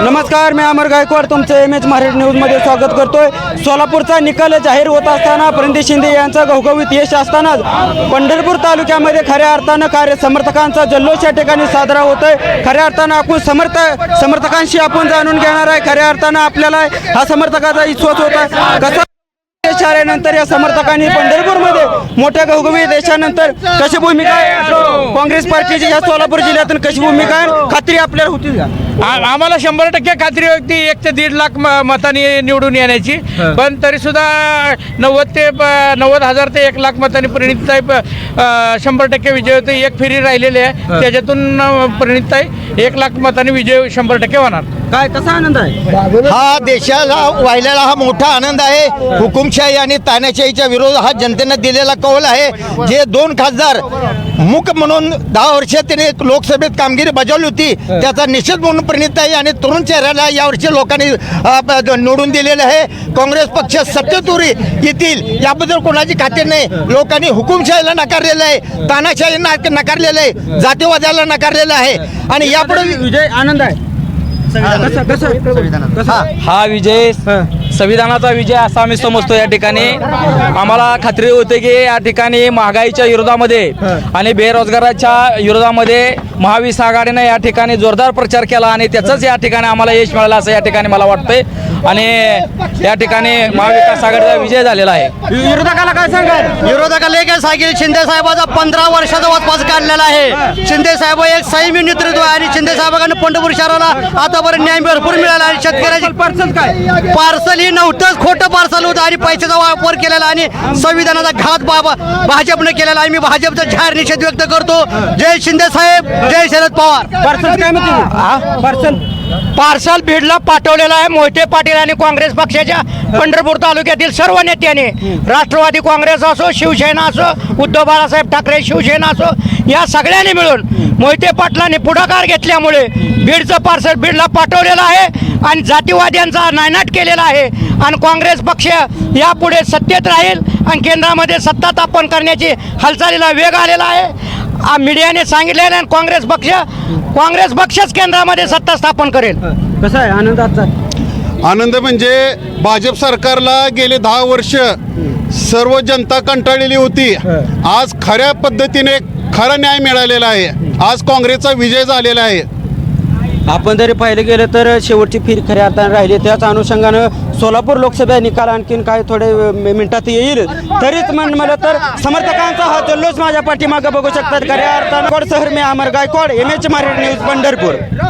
नमस्कार मी अमर गायकवाड. तुमचं M H Marathi न्यूजमध्ये स्वागत करतोय. सोलापूरचा निकाल जाहीर होत असताना प्रणिती शिंदे यांचं घवघवीत यश असतानाच पंढरपूर तालुक्यामध्ये खऱ्या अर्थानं कार्य समर्थकांचा जल्लोष या ठिकाणी साजरा होतोय. खऱ्या अर्थानं आपण समर्थ समर्थकांशी आपण जाणून घेणार आहे. खऱ्या अर्थानं आपल्याला हा समर्थकाचा विश्वास होता कसा यश आल्यानंतर या समर्थकांनी पंढरपूरमध्ये मोठ्या घवघवी देशानंतर कशी भूमिका आहे? काँग्रेस पार्टीची या सोलापूर जिल्ह्यातून कशी भूमिका आहे? खात्री आपल्याला होती आम्हाला शंभर टक्के खात्री होती. एक ते दीड लाख मतांनी निवडून येण्याची. पण तरी सुद्धा नव्वद ते नव्वद हजार ते एक लाख मतांनी प्रणितताई शंभर टक्के विजय होते. एक फेरी राहिलेली आहे. त्याच्यातून प्रणितताई एक लाख मतांनी विजय शंभर टक्के होणार. काय कसा आनंद आहे? हा देशाला वाहिलेला हा मोठा आनंद आहे. हुकुमशाही आणि तानाशाहीच्या विरोध हा जनतेनं दिलेला कौल आहे. जे दोन खासदार मुक म्हणून दहा वर्ष त्याने लोकसभेत कामगिरी बजावली होती त्याचा निषेध म्हणून प्रणिताई आणि तरुण चेहऱ्याला यावर्षी लोकांनी अ, ब- निवडून दिलेलं आहे. काँग्रेस पक्ष सत्तेतुरी येतील याबद्दल कोणाची खात्री नाही. लोकांनी हुकुमशाहीला नकारलेलं आहे तानाशाही नाक- नकारलेलं आहे जातीवादाला नकारलेलं आहे. आणि यापुढे विजय आनंद आहे. हा विजय. संविधानाचा विजय असा आम्ही समजतो या ठिकाणी. आम्हाला खात्री होते की या ठिकाणी महागाईच्या विरोधामध्ये आणि बेरोजगाराच्या विरोधामध्ये महाविकास आघाडीने या ठिकाणी जोरदार प्रचार केला आणि त्याचंच या ठिकाणी आम्हाला यश मिळालं असं या ठिकाणी मला वाटतंय. आणि या ठिकाणी महाविकास आघाडीचा विजय झालेला आहे. विरोधकाला काय सांगाल? विरोधकाला एक सांगेल शिंदे साहेबाचा पंधरा वर्षाचा वसवास काढलेला आहे. शिंदे साहेब एक संयमी नेतृत्व आहे आणि शिंदे साहेबांना पंढरपूर शहराला आतापर्यंत न्याय भरपूर मिळाला आणि शेतकऱ्याची पार्सल काय? पार्सल ही नव्हतंच. खोटं पार्सल होतं आणि पैशाचा वापर केलेला आणि संविधानाचा घात बाबा भाजपने केलेला. आहे मी भाजपचा जाहीर निषेध व्यक्त करतो. जय शिंदे साहेब जय शरद पवार. पार्सल काय म्हणते पार्सल. पार्सल बीडला पाठवलेला आहे मोहिते पाटील आणि काँग्रेस पक्षाच्या पंढरपूर तालुक्यातील सर्व नेत्यांनी. राष्ट्रवादी काँग्रेस असो शिवसेना असो उद्धव बाळासाहेब ठाकरे शिवसेना असो या सगळ्यांनी मिळून मोहिते पाटलांनी पुढाकार घेतल्यामुळे बीडचं पार्सल बीडला पाठवलेलं आहे. आणि जातीवाद्यांचा नायनाट केलेला आहे. आणि काँग्रेस पक्ष यापुढे सत्तेत राहील आणि केंद्रामध्ये सत्ता स्थापन करण्याची हालचालीला वेग आलेला आहे. आ, मीडियाने सांगितलेलं आहे काँग्रेस पक्ष काँग्रेस पक्षच केंद्रामध्ये सत्ता स्थापन करेल. कसा आहे? आनंद आजचा? आनंद म्हणजे भाजप सरकारला गेले दहा वर्ष सर्व जनता कंटाळलेली होती. आज खऱ्या पद्धतीने खरा न्याय मिळालेला आहे. आज काँग्रेसचा विजय झालेला आहे. आपण जरी पाहिलं गेलं तर शेवटची फिर खऱ्या अर्थानं राहिली. त्याच अनुषंगानं सोलापूर लोकसभा निकाल आणखीन काय थोडे मिनिटात येईल. तरीच म्हण मला तर समर्थकांचा हा जल्लोष माझ्या पाठीमागं बघू शकतात. खऱ्या अर्थानं शहर मी Amar Gaikwad M H Marathi news Pandharpur.